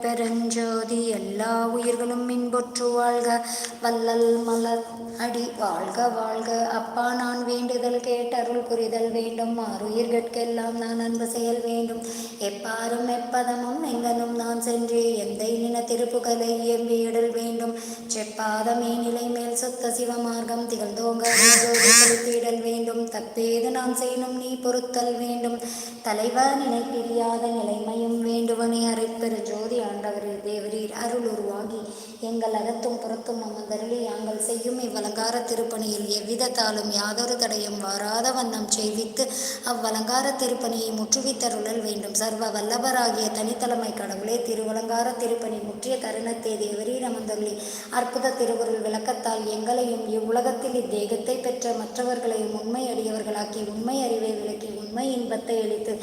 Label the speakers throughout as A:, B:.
A: பெருஞ்சோதி எல்லா உயிர்களும் மின்பொற்று வாழ்க. வல்லல் மலர் அடி வாழ்க வாழ்க. அப்பா நான் வேண்டுதல் கேட்டருள் புரிதல் வேண்டும். ஆறுயிர்கட்கெல்லாம் நான் அன்பு செயல் வேண்டும். எப்பாரும் எப்பதமும் எங்கனும் நான் சென்று எந்த இன திருப்புகழை இயம்பியிடல் வேண்டும். செப்பாதமே நிலை மேல் சொத்த சிவமார்க்கம் திகழ்ந்தோங்க. ஜோதி செலுத்திடல் வேண்டும். தப்பேது நான் செய்யணும் நீ பொறுத்தல் வேண்டும். தலைவர் நினைப்பிரியாத நிலைமையும் வேண்டுவனே அரைப்பெரு ஜோதி ஆண்டவரே தேவரீர் அருள் உருவாகி எங்கள் அகத்தும் புறத்தும் அமர்ந்தருளி நாங்கள் செய்யும் இவ்வலங்கார திருப்பணியில் எவ்விதத்தாலும் யாதொரு தடையும் வாராத வண்ணம் செய்வித்து அவ்வலங்கார திருப்பணியை முற்றுவித்தருளல் வேண்டும். சர்வ வல்லபராகிய தனித்தலைமை கடவுளே திருவலங்கார திருப்பணி முற்றிய தருணத்தை தேவரீர் அமர்ந்தருளி அற்புத திருவருள் விளக்கத்தால் எங்களையும் இவ்வுலகத்தில் இத்தேகத்தை பெற்ற மற்றவர்களையும் உண்மை அடியவர்களாக்கி உண்மை அறிவை விளக்கி உண்மை இன்பத்தை அளித்து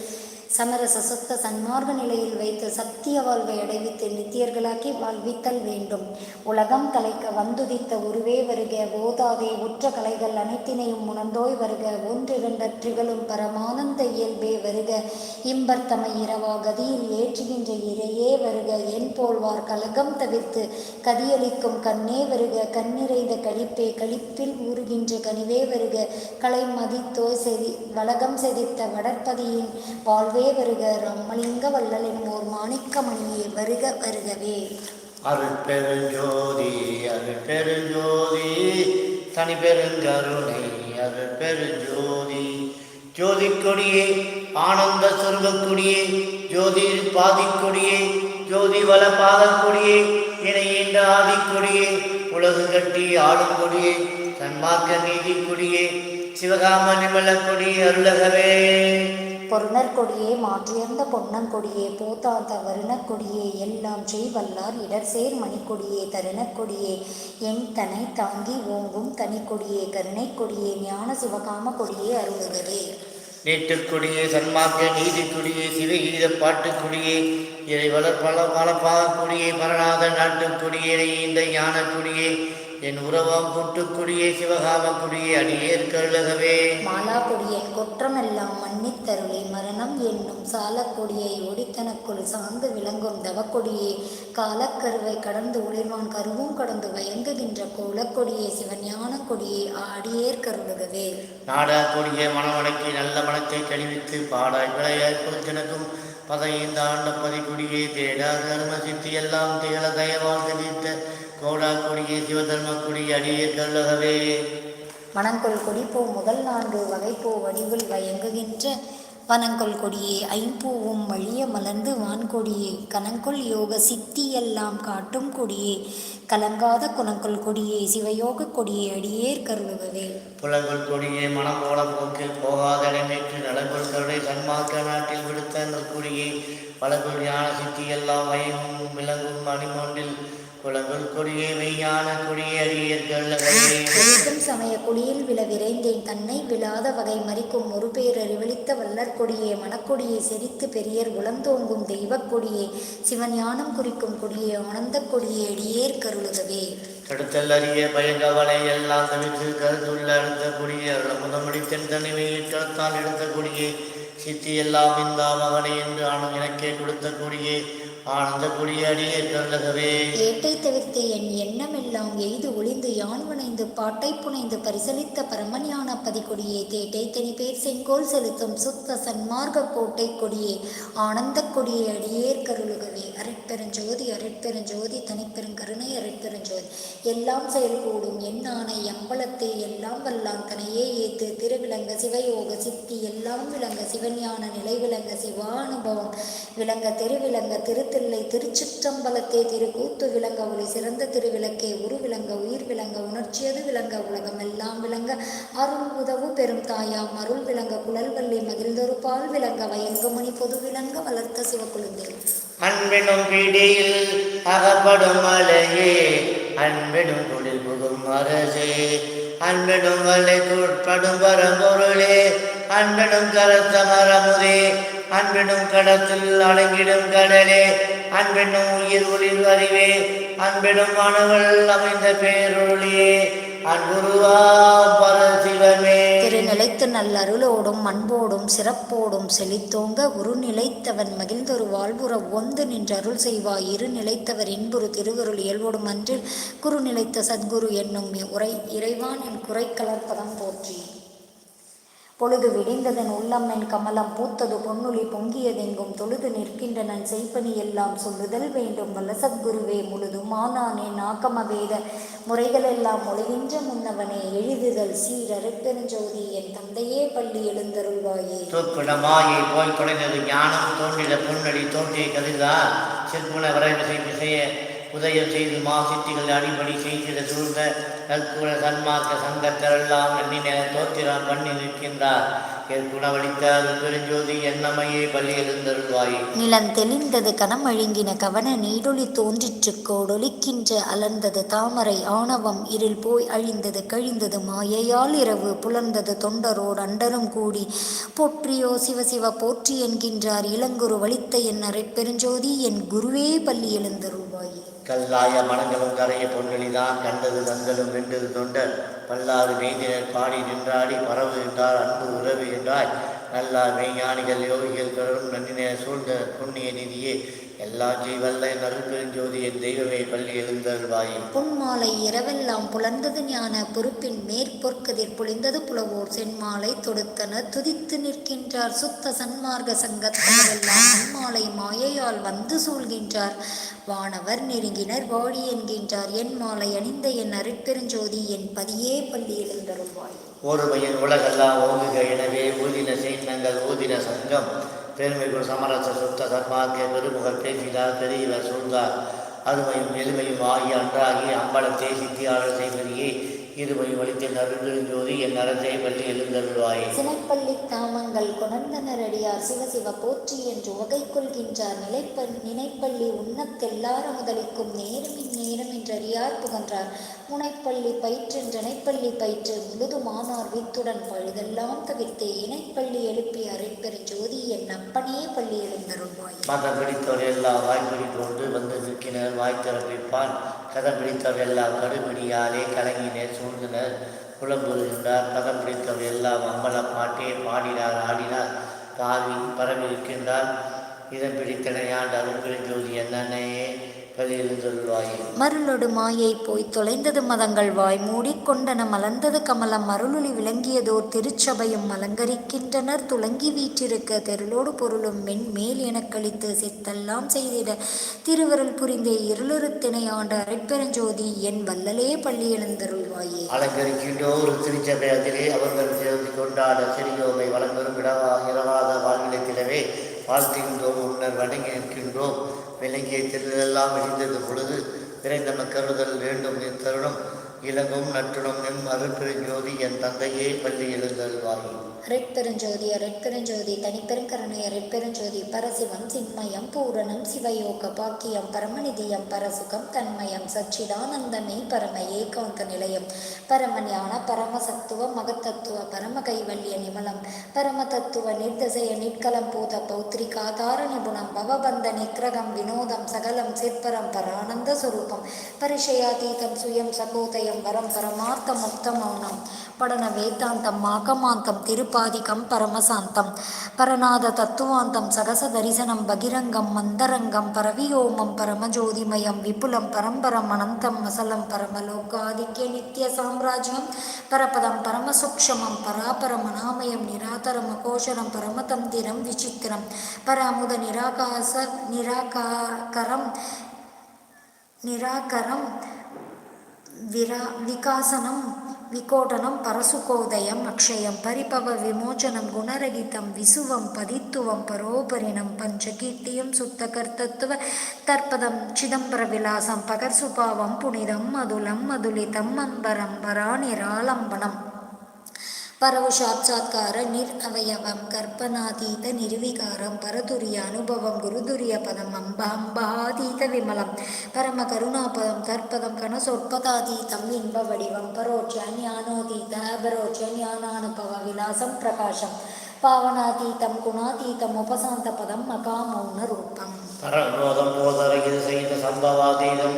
A: சமரச சுத்த சன்மார்க்க நிலையில் வைத்து சத்திய வாழ்வை அடைவித்து நித்தியர்களாக்கி வாழ்வித்தல் வேண்டும். உலகம் கலைக்க வந்துதித்த உருவே வருக ஓதாதே உற்ற கலைகள் அனைத்தினையும் உணர்ந்தோய் வருக ஒன்றிரண்டற்றிகளும் பரமானந்த இயல்பே வருக. இம்பர்த்தமை இரவா கதியில் ஏற்றுகின்ற இறையே வருக. என் போல்வார் கலகம் தவிர்த்து கதியளிக்கும் கண்ணே வருக. கண்ணிறைந்த கழிப்பே கழிப்பில் ஊறுகின்ற கனிவே வருக. களை மதித்தோ செதி வளகம் செதித்த வடற்பதியின் வாழ்வு வருக ரம்மலிங்க வள்ளல் என்னோர் மாணிக்கமணியே வருக வருகவே.
B: அது பெருஞ்சோதி தனி பெருங்கருணை அருட்பெருஞ்சோதி. ஜோதி கொடியே ஆனந்த சொர்க்கொடியே ஜோதி பாதிக்கொடியே ஜோதி வள பாதக்கொடியே இணையின்ற ஆதிக்கொடியே உலகு கட்டி ஆளும் கொடியே தன்மார்க்க நீதி கொடியே சிவகாம நிமல கொடி அருளகவே.
A: பொருணர் கொடியே மாற்றுயர்ந்த பொன்னங்கொடியே போத்தாத்த வருணக்கொடியே எல்லாம் செய்வல்லார் இடர்சேர் மணிக்கொடியே தருணக்கொடியே என் தனை தாங்கி ஓங்கும் தனிக்கொடியே கருணை கொடியே ஞான சிவகாம கொடியே அருளுகவே
B: நீட்டுக்குடியே சன்மார்க்க நீதிக்குடியே சிவகீத பாட்டுக்குடியே இறை வளர் பல பலப்பாகக்குடியே மரணாத நாட்டுக்குடியே இந்த ஞானக்குடியே என் உறவாம் கூட்டுக்குடியே சிவகாமக்குடியே அடியேற் கருளகவே
A: மாலா கொடியன் குற்றமெல்லாம் மன்னித்தருளி மரணம் என்னும் சாலக்கொடியை ஒடித்தனக்குள் சார்ந்து விளங்கும் தவக்கொடியே காலக்கருவை கடந்து ஒளிர்வான் கருவும் கடந்து வயங்குகின்ற கோலக்கொடியே சிவஞான கொடியே அடியேற் கருளுகவே
B: நாடா கொடியே மனமடக்கி நல்ல மனத்தை கழிவித்து பாடாய் விளையாய் பொருத்தனுக்கும் பதையைந்து ஆண்ட பதிக்குடியே தேடா தர்ம சித்தி எல்லாம் திகழ தயவால் கதித்த கோடா கொடியே சிவதர்ம கொடியே அடியேற் கருளகவே
A: மணங்கொள் கொடிப்பூ முதல் நான்கு வகைப்பூ வடிவில் வயங்குகின்ற வனங்கொள் கொடியே ஐம்பூவும் வழிய மலர்ந்து வான்கொடியே கனங்கொள் யோக சித்தியெல்லாம் காட்டும் கொடியே கலங்காத குணங்கொள் கொடியே சிவயோக கொடியே அடியேற் கருளுகவே.
B: புலங்கொள் கொடியே மனம் போல போக்கில் போகாத இடமேற்று நலங்கொள் கருடை சன்மார்க்க நாட்டில் விடுத்த நற்கொடியே பலகொள் ஞான சித்தி எல்லாம் வயங்கும் விளங்கும் மணிமொன்றில் குலங்கொள் கொடியே மெய்யான கொடியே
A: விளைக்கும் சமய குடியில் விழ விரைந்தேன். தன்னை விழாத வகை மறிக்கும் ஒரு பேரறிவளித்த வல்லற் கொடியே மணக்கொடியே செறித்து பெரியர் உளந்தோங்கும் தெய்வக் கொடியே சிவஞானம் குறிக்கும் கொடியே ஆனந்தக் கொடியே அடியேற் கருளுகவே
B: கடுத்தல் அறிய பயங்கவலை எல்லாம் தவிர்த்து கருத்துள்ள அடுத்த கொடியே அருளமுதமுடி தென் தனிமையில் கருத்தால் எடுத்த கொடியே சித்தி எல்லாம் இந்த மகனை என்று ஆணும் எனக்கே கொடுத்த கொடியே ஆனந்த கொடியே அடியேற்கள்ளகவே
A: ஏட்டை தவிர்த்து என் எண்ணமெல்லாம் எய்து ஒளிந்து யான் வணைந்து பாட்டை புனைந்து பரிசலித்த பரமஞான பதிகொடியே. தேட்டை தனிப்பேர் செங்கோல் செலுத்தும் சுத்த சன்மார்க்க கோட்டை கொடியே. ஆனந்த கொடியே அடியேர் கருளுகவே அரட்பெருஞ்சோதி அரட்பெருஞ்சோதி தனிப்பெருங்கருணை அரட்பெருஞ்சோதி. எல்லாம் செயல் கூடும் எண்ணான எம்பலத்தே எல்லாம் வல்லான் தனையே ஏத்து. திருவிளங்க சிவயோக சித்தி எல்லாம் விளங்க சிவஞான நிலை விளங்க சிவானுபவம். விளங்க திருவிளங்க திருத்தில்லை திருச்சிற்றம்பலத்தே திருக்கூத்து விளங்க ஒளி சிறந்த திருவிளக்கே உரு விளங்க உயிர் விளங்க உணர்ச்சியது விளங்க உலகம் எல்லாம் விளங்க. அருள் உதவு பெரும் தாயாம் அருள் விளங்க குழல்வல்லி மகிழ்ந்தொரு பால் விளங்க வயங்குமணி பொது விளங்க வளர்த்த சிவக்குழுந்தே
B: அன்பெனும் பிடியில் அகப்படும் மலையே அன்பினும் குளிர் புகும் அரசே அன்பெனும் வலைக்குட்படும் பரம்பொருளே அன்பினும் கருத்த மரமுதே அன்பெனும் கடத்தில் அடங்கிடும் கடலே அன்பெனும் உயிர் ஒளிர் அறிவே அன்பெனும் மனவள் அமைந்த பேரொழியே அன்புருவா பரசிவமே.
A: திரு நிலைத்து நல்லருளோடும் அன்போடும் சிறப்போடும் செழித்தோங்க உரு நிலைத்தவன் மகிழ்ந்தொரு வாழ்வுற ஒந்து நின்றருள் செய்வாய். இரு நிலைத்தவர் இன்புறு திருவருள் இயல்போடும் அன்று குரு நிலைத்த சத்குரு என்னும் உரை இறைவான் என் குறை கலர்ப்பதம் போற்றி. பொழுது விடிந்ததன் உள்ளம் கமலம் பூத்தது பொன்னுளி பொங்கியதெங்கும் தொழுது நிற்கின்றனன் செய்ப்பனி எல்லாம் சொல்லுதல் வேண்டும் வல்லசத்குருவே முழுது மானானே நாக்கம வேத முறைகளெல்லாம் மொழிகின்ற முன்னவனே எழுதுதல் சீரறுப்பெருஞ்சோதி என் தந்தையே பள்ளி எழுந்தருள்வாயே.
B: தூப்பிடமாயை போய் தொலைந்தது ஞானம் தோன்றிட பொன்னடி தோன்றிய கதிர்தான் சிற்புண வரைவிசை விசைய உதயம் செய்து மாசித்திகள் அடிபடி செய்கிற சூழ்ந்த நற்குல சன்மார்க்க சங்கத்தரெல்லாம் எண்ணின தோத்திரம் பண்ணி நிற்கின்றார் என் எழுந்தருள்வாயே
A: நிலம் தெளிந்தது கனம் அழுங்கின கவன நீடொளி தோன்றிற்று கோடொலிக்கின்ற அலர்ந்தது தாமரை ஆணவம் இருள் போய் அழிந்தது கழிந்தது மாயையால் இரவு புலர்ந்தது தொண்டரோடு அண்டரும் கூடி. போற்றியோ சிவசிவ போற்றி என்கின்றார் இளங்குரு வலித்த என் அரை பெருஞ்சோதி என் குருவே பள்ளி எழுந்தருள்வாயே
B: கல்லாய மனங்களும் கரைய பொன்னெளிதான் கண்டது கண்களும் வெண்டது தொண்டர். பல்லாறு மெய்தினர் பாடி நின்றாடி பரவு என்றார் அன்பு உறவு என்றாய். நல்லார் மெய்ஞானிகள் யோகிகள் கரும் நன்றினர் சூழ்ந்த புண்ணிய நிதியே. எல்லா ஜீவல்ல நறுப்பெருஞ்சோதி என் தெய்வமே பள்ளி எழுந்தருள்வாயே
A: பொன்மாலை இரவெல்லாம் புலர்ந்தது ஞான பொறுப்பின் மேற்பொற்கதிர் பொழிந்தது புலவோர் சென்மாலை தொடுத்தனர் துதித்து நிற்கின்றார் சுத்த சன்மார்க்க சங்கத்தவரெல்லாம். அன்மாலை மாயையால் வந்து சூழ்கின்றார். வானவர் நெருங்கினர் வாடி என்கின்றார். என் மாலை அணிந்த என் அருட்பெருஞ்சோதி என் பதியே பள்ளி எழுந்தருள்வாய்.
B: ஒருமையின் உலகெல்லாம் ஓங்குக. எனவே ஊதின செய்னங்கள் ஊதின சங்கம். பெருமைக்குள் சமரச சுத்த சன்மார்க்க பெருமுகர் பேசினார் பெரியவர் சூழ்ந்தார் அருமையும் எளிமையும் ஆகிய அன்றாகி அம்பலத்தை சித்தியாளர் செய்வதையே. இருமையும் வலித்த நறுபெருஞ்சோதி என் அறத்தை பள்ளி எழுந்தருள்வாயே.
A: சினப்பள்ளி தாமங்கள் கொணர்ந்தனர் அடியார் சிவசிவ போற்றி என்று உகை கொள்கின்றார். நிலைப்ப நினைப்பள்ளி உண்ணத்தெல்லார முதலிக்கும் நேரமின் நேரம் என்றறியார் புகன்றார். முனைப்பள்ளி பயிற்றென்றனைப்பள்ளி பயிற்று முழுதுமானார் வித்துடன் பழுதெல்லாம் தவிர்த்தே இணைப்பள்ளி எழுப்பி அரைப்பெருஞ்சோதி என் அப்பனே பள்ளி எழுந்தருள்வாய்.
B: மதம் பிடித்தவர் எல்லாம் வாய்ப்பிடி கொண்டு வந்து நிற்கினர் வாய் திறப்பிப்பான் கதம் பிடித்தவர் எல்லாம் கடுமடியாலே கலங்கினர் சூழ்ந்தனர். புலம்புகின்றார் பதம் பிடித்தவர் எல்லாம் அம்பலம் பாட்டே பாடினார் ஆடினார். பாவி பரவி இருக்கின்றார் இதன் பிடித்தனையாண்டு அருள்பிடி ஜோதி என்னன்னையே
A: மருளொடு மாயை போய் தொலைந்தது மதங்கள் வாய் மூடிக்கொண்டன மலர்ந்தது கமலம் மருளொளி விளங்கியதோர் திருச்சபையும் அலங்கரிக்கின்றனர். துலங்கி வீற்றிருக்க தெருளோடு பொருளும் மென் மேல் எனக் கழித்து சித்தெல்லாம் செய்திட திருவருள் புரிந்தே இருளுறுத்தினை ஆண்ட அரைப்பெருஞ்சோதி என் வல்லலே பள்ளி எழுந்தருள்வாயே.
B: அலங்கரிக்கின்றோர் திருச்சபை அதிலே அவர்கள் சேர்ந்து கொண்டாட சிறியோமை வளர்ந்தரும் இடவா இரவாத வாழ்நிலைத்திலவே வாழ்த்துகின்றோம். முன்னர் வணங்கி நிற்கின்றோம் விளங்கிய திருளெல்லாம் இழிந்தது பொழுது விரைந்த கருதல் வேண்டும் என் தருணம். இலங்கும் நற்றுணங்கும் எம் அருட்பெருஞ்சோதி என் தந்தையே பள்ளி எழுந்தருள்வாயே.
A: அரைப்பெருஞ்சோதி அரைப்பெருஞ்சோதி தனிப்பெருங்கருணை அரைப்பெருஞ்சோதி பரசிவம் சின்மயம் பூரணம் சிவயோக பாக்கியம் பரமநிதியம் பரசுகம் தன்மயம் சச்சிதானந்தமே பரம ஏகாந்த நிலையம். பரமஞான பரமசத்துவ மகத்தத்துவ பரம கைவல்ய நிமலம். பரம தத்துவ நிர்தசய நிற்கலம் பூத பௌத்ரிகா தார நிபுணம் பவபந்த நிக்கிரகம் வினோதம் சகலம் சிற்பரம் பரானந்த சுரூபம். பரிஷயாதீதம் சுயம் சகோதய வரம் பரமார்த்த முக்த மௌனம் படன வேதாந்தம் மாகமாந்தம் திருப்பாதிகம் பரமசாந்தம். பரநாத தத்துவாந்தம் சகச தரிசனம் பகிரங்கம் மந்தரங்கம் பரவியோமம் பரமஜோதிமயம் விபுலம் பரம்பரம் அனந்தம் அசலம் பரமலோகாதித்ய நித்ய சாம்ராஜ்யம் பரபதம் பரமசூக்ஷமம் பராபரம் அனாமயம் நிராதரம் அகோஷரம் பரமதந்திரம் விசித்திரம். பரமுத நிராகாச நிராகாரம் நிராகரம் விரா விகாசனம் விகோடனம் பரசுகோதயம் அக்ஷயம் பரிபவ விமோச்சனம் குணரகிதம் விசுவம் பதித்துவம் பரோபரிணம் பஞ்சகீர்த்தியம் சுத்த கர்த்தத்துவ தற்பதம் சிதம்பர விலாசம் பகர்சுபாவம் புனிதம் மதுலம் மதுலிதம் அம்பரம் பராநிராலம்பனம் பரவு சாட்சாத்கார நிர் அவயவம் கற்பனாதீத நிர்விகாரம் பரதுரிய அனுபவம் குருதுரிய பதம் அம்பாம்பாதீத விமலம் பரம கருணாபதம் தற்பதம் கனசொற்பதாதீதம் இன்ப வடிவம் பரோட்ச ஞானோதீத அபரோட்ச ஞானானுபவ விலாசம் பிரகாசம் பாவனாதீதம் குணாதீதம் உபசாந்த பதம் மகாமௌன ரூபம்.
B: பரமோதம் போதரகிது செய்த சம்பவாதீதம்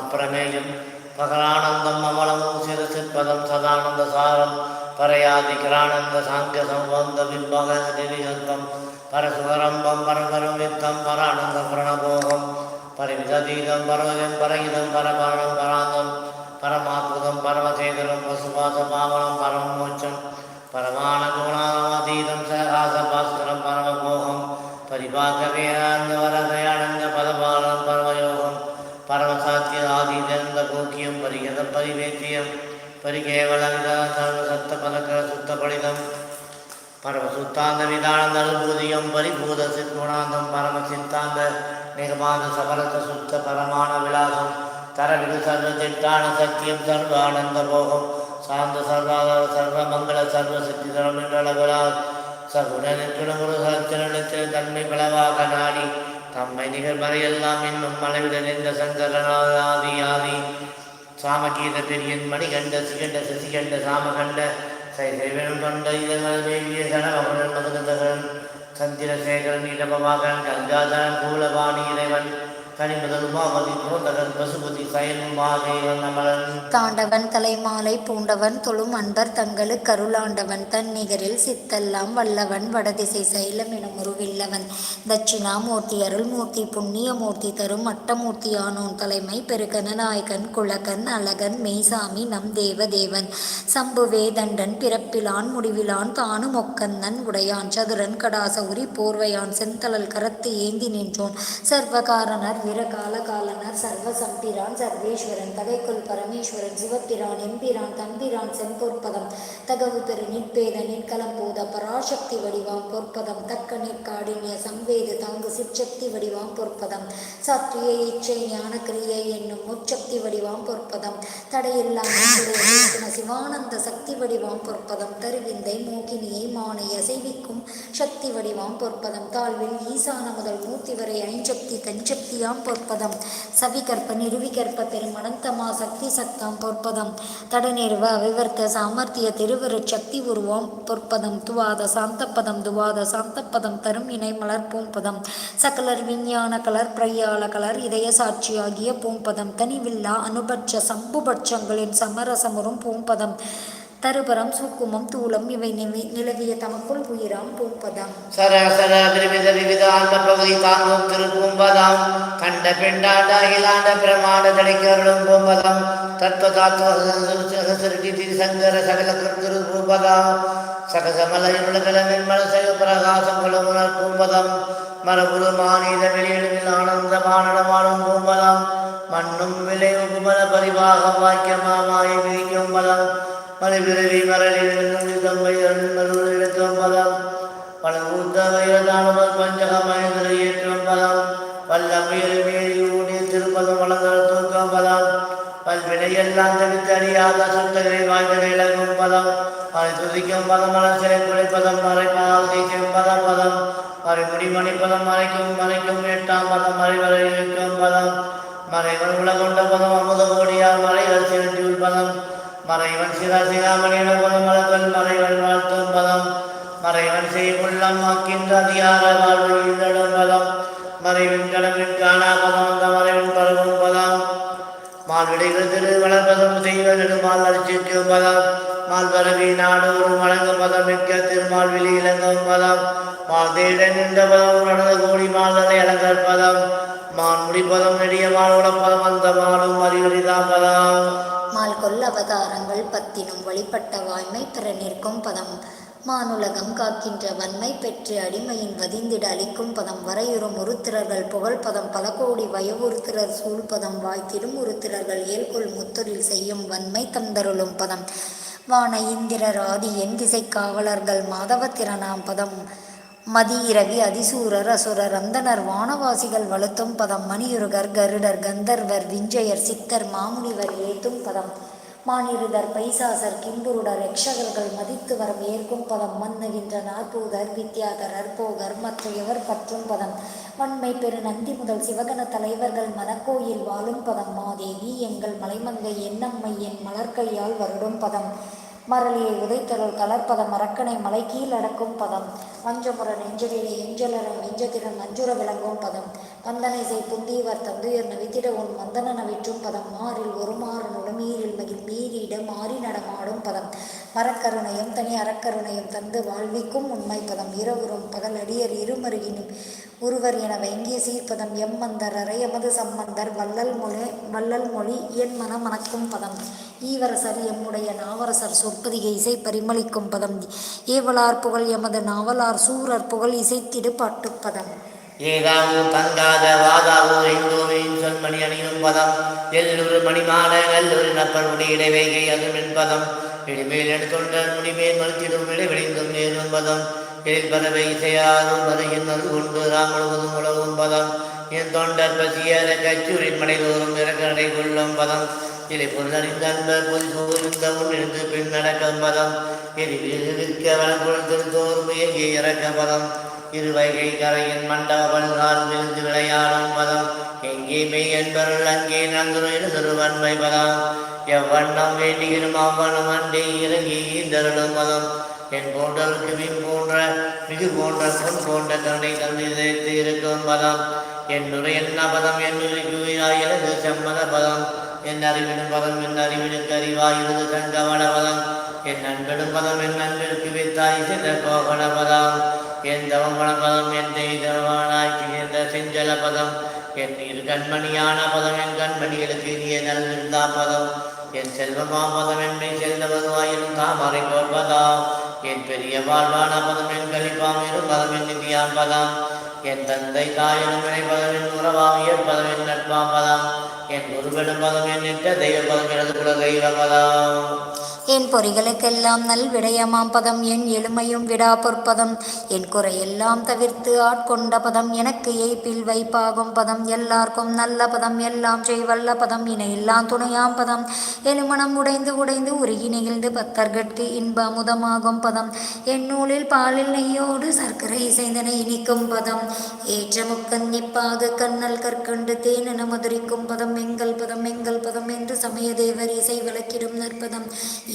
B: அப்பிரமேயம் பகலானந்தம் அமலமும் சிறு சிற்பதம் சதானந்த சாரம் பரயாதிகரானந்த சாங்க சம்பந்த பிம்பக நிதிகந்தம் பரசுகரம்பம் பரபரம் யுத்தம் பரானந்த பிரணபோகம் பரிமிததீதம் பரவதம் பரகிதம் பரபரணம் பராந்தம் பரமாத்மதம் பரமசேகரம் பசுபாச பாவனம் பரமமோட்சம் சித்தாந்த விதானந்த அனுபூதியம் பரிபூத சித்குணாந்தம் பரம சித்தாந்த நிகமாந்த சபலத்த சுத்த பரமான விலாசம் தரவிடு சர்வ திட்டான சத்தியம் சர்வ ஆனந்த போகம் சாந்த சர்வாதார சர்வ மங்கள சர்வ சித்தி தரமின்றளவலால் சகுணனிற்குணமுரு சத்திரத்தில் தன்மை பலவாக நாடி தம்மை நிகழ்மறையெல்லாம் இன்னும் மலைவிட நின்ற சங்கரநாதாதி ஆதி. சாமகீத பெரியன் மணிகண்ட சிகண்ட சசிகண்ட சாமகண்ட சைசைவனும் கொண்ட இதங்கள் தேவிய சனமகன் மகதகன் சந்திரசேகரன் இடமமகன் கங்காதரன் கூலபாணி இறைவன் கனிமுதல் உமாபதி புரந்தகன் பசுபதி சயன் உமாதேவன் அமலன்
A: தாண்டவன் தலைமாலை பூண்டவன் தொழும் அன்பர் தங்களுக்கு கருளாண்டவன் தன் நிகரில் சித்தெல்லாம் வல்லவன் வடதிசை சைலம் எனும் உருவில்லவன். தட்சிணாமூர்த்தி அருள்மூர்த்தி புண்ணியமூர்த்தி தரும் அட்டமூர்த்தி ஆனோன் தலைமை பெருகன நாயகன் குலகன் அழகன் மெய்சாமி நம் தேவதேவன். சம்புவே தண்டன் பிறப்பிலான் முடிவிலான் தானும் ஒக்கந்தன் உடையான் சதுரன் கடாசௌரி போர்வையான் செந்தழல் கரத்து ஏந்தி நின்றோன். சர்வகாரணர் தவிர காலகாலனர் சர்வ சம்பிரான் சர்வேஸ்வரன் தகைக்குள் பரமேஸ்வரன் சிவப்பிரான் எம்பிரான் தம்பிரான் செம்பொற்பதம் தகவு பெரு நிற்பேத நிற்கலம் போத பராசக்தி வடிவாம் பொற்பதம் தக்க நிற்காடினிய சம்வேது தாங்கு சிற்சக்தி வடிவாம் பொற்பதம் சாற்றிய இச்சை ஞான கிரியை என்னும் முச்சக்தி வடிவாம் பொற்பதம் தடையில்லாமல் ஆனந்த சக்தி வடிவாம் பொற்பதம் தருவிந்தை மோகினியை மானை அசைவிக்கும் சக்தி வடிவாம் பொற்பதம் தாழ்வில் ஈசான முதல் மூர்த்தி வரை ஐஞ்சக்தி தஞ்சக்தியாம் பொற்பதம். சவிகற்ப நிறுவிகற்ப பெருமனந்தமா சக்தி சக்தாம் பொற்பதம். தடநிறுவ அவிவர்த்த சாமர்த்திய திருவரு சக்தி உருவம் பொற்பதம். துவாத சாந்தப்பதம் துவாத சாந்தப்பதம் தரும் இணை மலர் பூம்பதம். சகலர் விஞ்ஞான கலர் பிரயாள கலர் இதய சாட்சியாகிய பூம்பதம். தனிவில்லா அனுபட்ச சம்புபட்சங்களின் சமரசமுறும் பூம்பதம். சங்கம் தருபரம் சுக்குமம் தூளம் இவை நிவி- நிலவிய தமக்குள் உயிராம்
B: சராசர விரிவித விவித விவிதாந்த பகுதி தாங்கும் திருப்பூம்பதாம். கண்ட பெண்டாண்ட அகிலாண்ட பிரமாண தடைக்கருளும் பூம்பதம். தத்துவ தாத்துவ சங்கர சகல திருப்பூம்பதாம் சகசமல இருளகல நிர்மல சைவ மரபுரு மாநில வெளியிடவில் ஆனந்த மானடமாடும் மண்ணும் விலை உகுமல பரிவாகம் வாக்கியமாமாய் விரிக்கும் பதம் மலைபிறவி மரளில் தம்மை அருள் எடுக்கும் பல வாய்ந்த இழக்கும் பதம். அதை துதிக்கும் பதம் மலர் குளிப்பதம் மறைப்பால் தேய்க்கும் பதம் பதம். மறைமுடி மணிப்பதம் மறைக்கும் மறைக்கும் எட்டாம் பதம் மறைவரை இருக்கும் பதம். மறைவன் உலகொண்ட பதம் அமுத கோடியால் மறைகள் சிறந்தியுள் பதம். மறைவன் சிராசிராமணியிட பதம் மலர்கள் மறைவன் வாழ்த்தும் பதம். மறைவன் செய்யுள்ளம் ஆக்கின்ற அதிகார வாழ்வு இல்லடம் பதம். மறைவின் கடவின் காணா பதம் அந்த மறைவன் பருவம் பதம் மால்விடைகள் திரு வளர்பதம் செய்வ நெடுமால் பதம் மால் பரவி நாடோறு வழங்கும் பதம் மிக்க திருமால் விழி இளங்கும் பதம் மால் தேட நின்ற பதம் நடந்த கோடி மால்களை அலங்கர் பதம். மான் முடிப்பதம் நெடிய மாலோட பதம் அந்த மாலும் அறிவுரிதான் பதம்
A: மால் கொல்ல அவதாரங்கள் பத்தினும் வழிபட்ட வாய்மை பிற நிற்கும் பதம். மானுலகம் காக்கின்ற வன்மை பெற்று அடிமையின் வதிந்திட அளிக்கும் பதம் வரையுறும் உருத்திரர்கள் புகழ் பதம் பல கோடி வயவுறுத்திரர் சூழ்பதம் வாய் திருமுறுத்திரர்கள் ஏல்கொள் முத்தொழில் செய்யும் வன்மை தந்தருளும் பதம். வான இந்திரர் ஆதி என் திசை காவலர்கள் மாதவத்திரனாம் பதம். மதி இரவி அதிசூரர் அசுரர் அந்தனர் வானவாசிகள் வலுத்தும் பதம். மணியுருகர் கருடர் கந்தர்வர் விஞ்சயர் சித்தர் மாமுனிவர் ஏத்தும் பதம். மானிருதர் பைசாசர் கிம்புருடர் யக்ஷகர்கள் மதித்து வரும் ஏற்கும் பதம் மன்னுகின்ற நாற்பூதர் வித்யாதரர் போகர் மற்ற எவர் பற்றும் பதம். வன்மை பெரு நந்தி முதல் சிவகண தலைவர்கள் மனக்கோயில் வாழும் பதம். மாதேவி எங்கள் மலைமங்கை என்னம்மை என் மலர்கையால் வருடும் பதம். மரளியை உதைத்தருள் கலர்பதம் மரக்கனை மலை கீழ் அடக்கும் பதம். மஞ்சமுற நெஞ்சலிலே எஞ்சலரம் நெஞ்சத்திறன் மஞ்சுர விளங்கும் பதம். வந்தனை செய் புந்தீவர் தந்துயர் நவித்திட உன் மந்தன நவிற்றும் பதம். மாறில் ஒரு மாறு நுழமீரில் மகிழ் மீறிடம் மாறி நடமாடும் பதம். மரக்கருணையும் தனி அறக்கருணையும் தந்து வாழ்விக்கும் உண்மை பதம். இரவுறும் பகல் அடியர் இருமருகினும் ஒருவர் என வங்கிய சீர்ப்பதம். எம்மந்தர் அறையமது சம்பந்தர் வள்ளல் மொழி வள்ளல் மொழி என் மனம் மணக்கும் பதம். ஈவரசர் எம்முடைய நாவரசர் சொற்பதிகை இசை பரிமளிக்கும் பதம். ஏவலார் புகழ் எமது நாவலார் சூரர் புகழ் இசைத்திடு பாட்டுப்பதம்
B: ஏகாவு தங்காத வாதாவு ஐந்தோவின் சொல்மணி அணியும் பதம். எல்லொரு மணிமாட நல்லொரு நப்பருடைய இடைவேகை அது பதம். இடிமேல் எடுத்துள்ள முடிமேல் மறுத்திடும் இடைவெளிந்தும் நேரும் பதம். எழில் பறவை இசையாரும் வரையின் அது கொண்டு ராமழுவதும் உழவும் பதம். என் தொண்டர் பசியாத கச்சூரின் மனைதோறும் இறக்க நடை கொள்ளும் பதம். இதை பொருளறிந்தன்மை அன்பர் பொய் சூழ்ந்த உன்னிருந்து பின் நடக்கும் பதம். எரிவில் விற்க வளம்பொருள் திருத்தோறும் இறக்க பதம். இரு வைகை கரையின் மண்டபல்கால் விழுந்து விளையாடும் பதம். எங்கே மெய் என்பருள் அங்கே நங்குரு சிறுவன்மை பதம். எவ்வண்ணம் வேண்டியிரும் அவ்வளம் அண்டே இறங்கி இந்தருளும் பதம். என் போன்றவருக்கு மின் போன்ற மிகு போன்ற பொன் போன்ற கருணை தந்து இருக்கும் பதம். என்னுடைய என்ன பதம் என்னுரைக்கு செம்மத பதம். என் அறிவிடும் பதம் என் அறிவிடும் அறிவாயிருது சங்கவள பதம் என் நண்படும் பதம் என் நண்பிற்கு வித்தாய் சென்ற கோபண பதம். என் தவமண பதம் என் தெய்தவானாய்க்கு என்ற செஞ்சல பதம். என் இரு கண்மணியான பதம் என் கண்மணிகளுக்கு இனிய நல்விருந்தா பதம். என் செல்வமா பதம் என்னை செல்வதுவாயிரும் தாமரை கோப்பதாம் என் பெரிய வாழ்வான பதம் என் கழிப்பாம் இரும் பதம் என் நிதியாம் பதம். என் தந்தை தாயனும் இணைப்பதம் என் உறவாம் ஏற்பதம் என் நட்பாம் பதம். என் குருவிடம் பதம் என் தெய்வ பதம் எனது குல தெய்வ பதம்
A: என் பொறிகளுக்கெல்லாம் நல் விடயமாம் பதம் என் எளிமையும் விடா பொற்பதம் என் குறையெல்லாம் தவிர்த்து ஆட்கொண்ட பதம் எனக்கு ஏய்ப்பில் வைப்பாகும் பதம் எல்லாருக்கும் நல்ல பதம் எல்லாம் செய்வல்ல பதம் இணையெல்லாம் துணையாம் பதம். எலுமணம் உடைந்து உடைந்து உருகி நெகிழ்ந்து பத்தர்கட்கு இன்ப அமுதமாகும் பதம். என் நூலில் பாலில் நெய்யோடு சர்க்கரை இசைந்தனை இனிக்கும் பதம். ஏற்ற முக்கன்னிப்பாக கண்ணல் கற்கண்டு தேனென மதுரிக்கும் பதம். எங்கள் பதம் எங்கள் பதம் என்று சமய தேவர் இசை விளக்கிடும் நற்பதம்.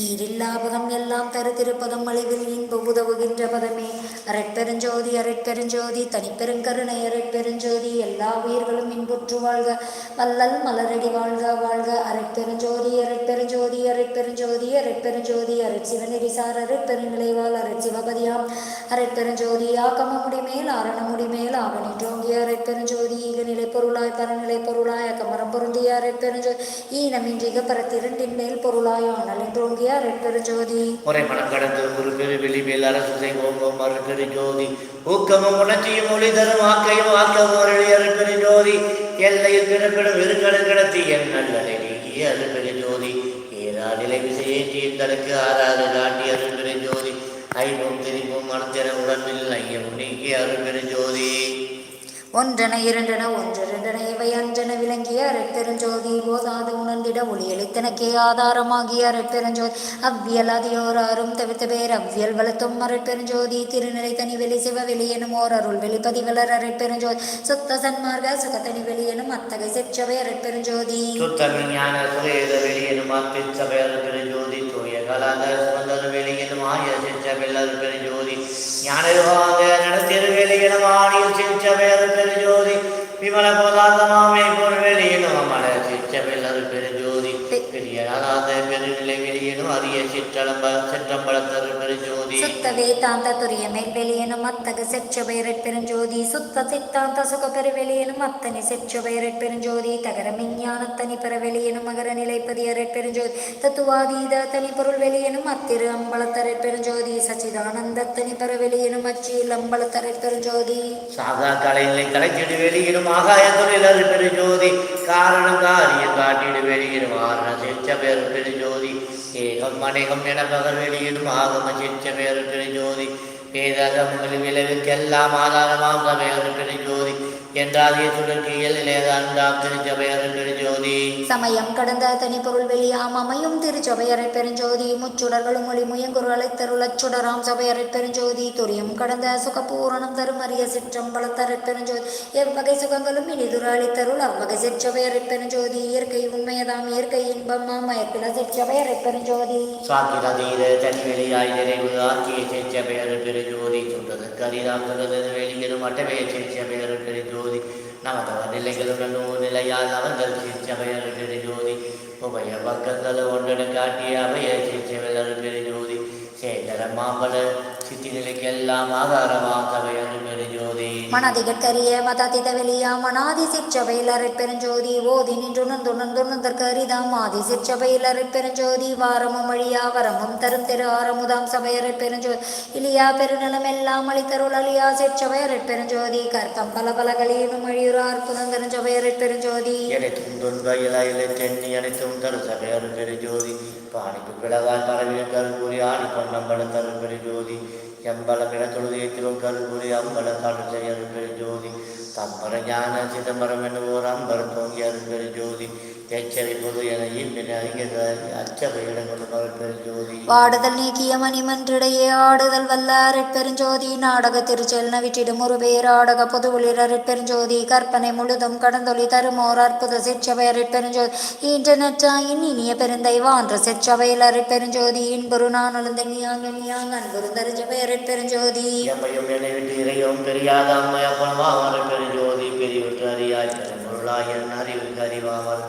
A: ஈரில்லா பதம் எல்லாம் தரு திருப்பதம் அழிவில் இன்ப உதவுகின்ற பதமே. அரட்பெருஞ்சோதி அரட்பெருஞ்சோதி தனிப்பெருங்கருணை அரட்பெருஞ்சோதி எல்லா உயிர்களும் இன்புற்று வாழ்க. வல்லல் மலரடி வாழ்க வாழ்க. அரட்பெருஞ்சோதி அரட்பெருஞ்சோதி அரட்பெருஞ்சோதி அரட்பெருஞ்சோதி அரட்சிவநெறிசார் அரட்பெருநிலைவாள் அரட்சிவபதியாம். அரட்பெருஞ்சோதி ஆக்கமமுடி முடிமேல் ஆரணமுடி மேல் ஆவணி டோங்கிய அரட்பெருஞ்சோதி ஈக நிலை பொருளாய் பரநிலை பொருளாய் பொருள் பொருந்திய அரட்பெருஞ்சோதி ஈனமின்றிக பரத்திரண்டின் மேல் பொருளாயானல் என்றோங்கிய அரட்பெருஞ்சோதி
B: முறை மனம் கடந்து ஒரு பெரு வெளிமேல் அரசு செய்வோம் மறுபெரு ஜோதி. ஊக்கமும் உணர்ச்சியும் ஒளி தரும் ஆக்கையும் ஆக்கம் ஒரு அருப்பெரு ஜோதி. எல்லையில் பிறப்பிடும் இருக்கடு கடத்தி என் நல்லதை நீக்கி அருப்பெரு ஜோதி. ஏதா நிலை விசையேற்றி ஆறாறு காட்டி அருப்பெரு ஜோதி. ஐம்பும் திரிப்பும் மனத்தின உடம்பில் ஐயமும் நீக்கி அருப்பெரு ஜோதி.
A: ஒன்றென இரண்டென ஒன்றிரண்டென இவை அன்றென விளங்கிய அரட்பெருஞ்சோதி போதாத உணர்ந்திட ஒளியளித்தனக்கே ஆதாரமாகிய அரட்பெருஞ்சோதி. அவ்வியல் அதியோர் அதியோராரும் தவிர்த்த பேர் அவ்வியல் வளர்த்தும் அரட்பெருஞ்சோதி. திருநிலை தனி வெளி சிவ வெளி எனும் ஓர் அருள் வெளிப்பதிவலர் அரட்பெருஞ்சோதி. சுத்த சன்மார்க சுகத்தனி வெளி எனும் அத்தகை செச்சவை அரட்பெருஞ்சோதி.
B: சுத்தமிழ் ஞான சுவேத வெளியனும் அப்பின் சபையர் பெருஜோதி தூய கலாத சுமந்தர் வெளியனும் ஆய சிற்றபெல்லர் பெருஜோதி ஞானவாக நடத்தியர் வெளியனும் ஆணியில் சிற்றபெயர் வெளியனும் அமல சிற்றபெல்லர் பெருஜோதி பெரிய அநாத பெருநிலை வெளியனும் அரிய சிற்றளம்ப சிற்றம்பலத்தர் பெருஜோதி
A: சுத்த வேதாந்த துரிய மேல்வெளியனும் அத்தகு செற்றவை பெருஞ்சோதி சுத்த சித்தாந்த சுக பெருவெளியனும் அத்தனை அத்தனி பெருஞ்சோதி தகர விஞ்ஞான தனி பெறவெளி மகர நிலைப்பதி அரட்பெருஞ்சோதி தத்துவாதீத தனி பொருள் வெளியனும் அத்திரு அம்பலத்தரட் பெருஞ்சோதி சச்சிதானந்த தனி பெறவெளி எனும் அச்சியில் அம்பலத்தரட் பெருஞ்சோதி.
B: சாகா கலைநிலை கலைச்சிடு வெளியிடும் ஆகாய தொழிலர் பெருஞ்சோதி காரணம் காரியம் காட்டிடு வெளியிடும் ஆரண சிற்ற பேரு பெருஜோதி ஏகம் மனைகம் என வெளியிடும். ஆகம சிற்ற பேரு பெருஜோதி வேதாகமங்கள் விளைவுக்கெல்லாம் ஆதாரமாக பேரு பெருஜோதி என்றாதிய இயலிலேத அன்றாம் திருச்சபையர் பெருஜோதி
A: சமயம் கடந்த தனி பொருள் வெளியாம் அமையும் திருச்சபையரை பெருஞ்சோதி. முச்சுடர்களும் ஒளி முயங்குரு அழைத்தருளச் சுடராம் சபையரை பெருஞ்சோதி. துரியம் கடந்த சுகபூரணம் தரும் அரிய சிற்றம்பலத்தரை பெருஞ்சோதி. எவ்வகை சுகங்களும் இனிதுர அளித்தருள் அவ்வகை சிற்றபையரை பெருஞ்சோதி. இயற்கை உண்மையதாம் இயற்கை இன்பமாம் மயக்கில சிற்றபையரை பெருஞ்சோதி.
B: நிறைவு ஆக்கிய சொல்றது கரிதாம் ജോലി. നവതവനില്ലെങ്കിലും രണ്ടു മൂന്നിലയാൽ അവങ്ങൾ ശിച്ചവയർക്കൊരു ജോലി. ഉഭയവർഗങ്ങൾ കൊണ്ടൊരു കാട്ടിയ അവയെ ശിച്ചവയർക്കൊരു ജോലി. ശേഖരമാമ്പൾ
A: மனதிகட்கரிய மததித வெளியா மனாதி சிற்சபையில் அரைப்பெருஞ்சோதி ஓதி நின்றுணர்ந்துணர்ந்துணர்ந்தற்கு அரிதாம். ஆதி சிற்சபையில் அரைப்பெருஞ்சோதி வாரமும் வழியா வரமும் தரும் திரு ஆரமுதாம் சபை அரைப்பெருஞ்சோதி இலியா பெருநலம் எல்லாம் அளித்தருள் அழியா சிற்சபை அரைப்பெருஞ்சோதி கர்த்தம் பல பல கலியினும் அற்புதம் தரும் சபை அரைப்பெருஞ்சோதி
B: அனைத்தும் துன்ப இலையில தென்னி அனைத்தும் தரும் சபையரு பெருஜோதி பாணிக்கு பிளவாய் பரவிய கருப்பூரி ஆணி பொன்னம்பல தரு பெருஜோதி எம்பலம் இட தொழுதியத்திலும் கருப்பூரி அம்பல தரு செய்யரு பெருஜோதி தம்பர ஞான சிதம்பரம் என்னுவோர் அம்பரம் தோங்கி அரு பெருஜோதி எச்சரி பொது என இம்பின் அறிஞர் அச்சபை இடங்களும் அரு பெருஜோதி
A: பாடுதல் நீக்கிய மணிமன்றிடையே ஆடுதல் வல்ல அரைப்பெருஞ்சோதி நாடக திருச்செல் நவிற்றிடும் ஒரு பேர் ஆடக பொதுவுளிர் அரைப்பெருஞ்சோதி கற்பனை முழுதும் கடந்தொளி தருமோர் அற்புத சிற்சபை அரைப்பெருஞ்சோதி ஈன்றனற்றாயின் இனிய பெருந்தை வான்ற சிற்சபையில் அரைப்பெருஞ்சோதி இன்புரு நான் அழுந்தனியாங் எண்ணியாங் அன்புரு தருஜபை அரைப்பெருஞ்சோதி
B: எம்மையும் என்னை விட்டு இறையும் பெரியாத அம்மை அப்பனமா அரு பெருஜோதி பெரியவிட்டு அறியாய் பெரும்பொருளாய் என் அறிவுக்கு அறிவாமல்